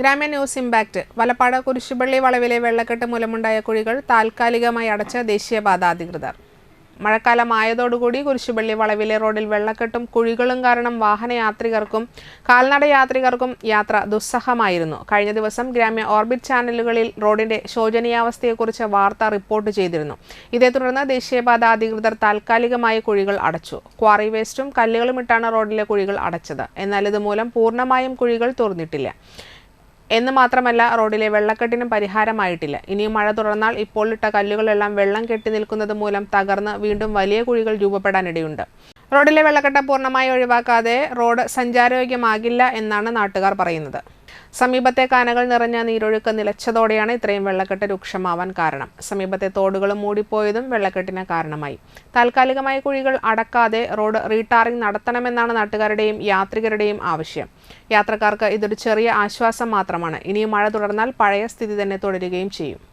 Gramya news impact. Valappad കുരിശുപള്ളി വളവിലെ വെള്ളക്കെട്ട് മൂലമുണ്ടായ കുഴികൾ താൽക്കാലികമായി അടച്ച ദേശീയപാത അധികൃതർ. മഴക്കാലമായതോടുകൂടി കുരിശുപള്ളി വളവിലെ റോഡിൽ വെള്ളക്കെട്ടും കുഴികളും കാരണം വാഹനയാത്രികർക്കും കാൽനട യാത്രികർക്കും യാത്ര ദുസ്സഹമായിരുന്നു. കഴിഞ്ഞ ദിവസം ഗ്രാമ്യ ഓർബിറ്റ് ചാനലുകളിൽ റോഡിന്റെ ശോചനീയാവസ്ഥയെക്കുറിച്ച് വാർത്ത റിപ്പോർട്ട് ചെയ്തിരുന്നു. ഇതേ തുടർന്ന് ദേശീയപാത അധികൃതർ താൽക്കാലികമായി കുഴികൾ അടച്ചു. ക്വാറി വേസ്റ്റും കല്ലുകളും ഇട്ടാണ് റോഡിലെ കുഴികൾ അടച്ചത്. എന്നാൽ ഇതുമൂലം പൂർണമായും കുഴികൾ തുറന്നിട്ടില്ല. എന്ന് മാത്രമല്ല റോഡിലെ വെള്ളക്കെട്ടിനും പരിഹാരമായിട്ടില്ല. ഇനിയും മഴ തുടർന്നാൽ ഇപ്പോൾ ഇട്ട കല്ലുകളെല്ലാം വെള്ളം കെട്ടി നിൽക്കുന്നത് മൂലം തകർന്ന് വീണ്ടും വലിയ കുഴികൾ രൂപപ്പെടാനിടയുണ്ട്. റോഡിലെ വെള്ളക്കെട്ട് പൂർണമായി ഒഴിവാക്കാതെ റോഡ് സഞ്ചാരയോഗ്യമാകില്ല എന്നാണ് നാട്ടുകാർ പറയുന്നത്. സമീപത്തെ കാനകൾ നിറഞ്ഞ നീരൊഴുക്ക് നിലച്ചതോടെയാണ് ഇത്രയും വെള്ളക്കെട്ട് രൂക്ഷമാവാൻ കാരണം. സമീപത്തെ തോടുകളും മൂടിപ്പോയതും വെള്ളക്കെട്ടിന് കാരണമായി. താൽക്കാലികമായി കുഴികൾ അടക്കാതെ റോഡ് റീടാറിംഗ് നടത്തണമെന്നാണ് നാട്ടുകാരുടെയും യാത്രികരുടെയും ആവശ്യം. യാത്രക്കാർക്ക് ഇതൊരു ചെറിയ ആശ്വാസം മാത്രമാണ്. ഇനിയും മഴ തുടർന്നാൽ പഴയ സ്ഥിതി തന്നെ തുടരുകയും ചെയ്യും.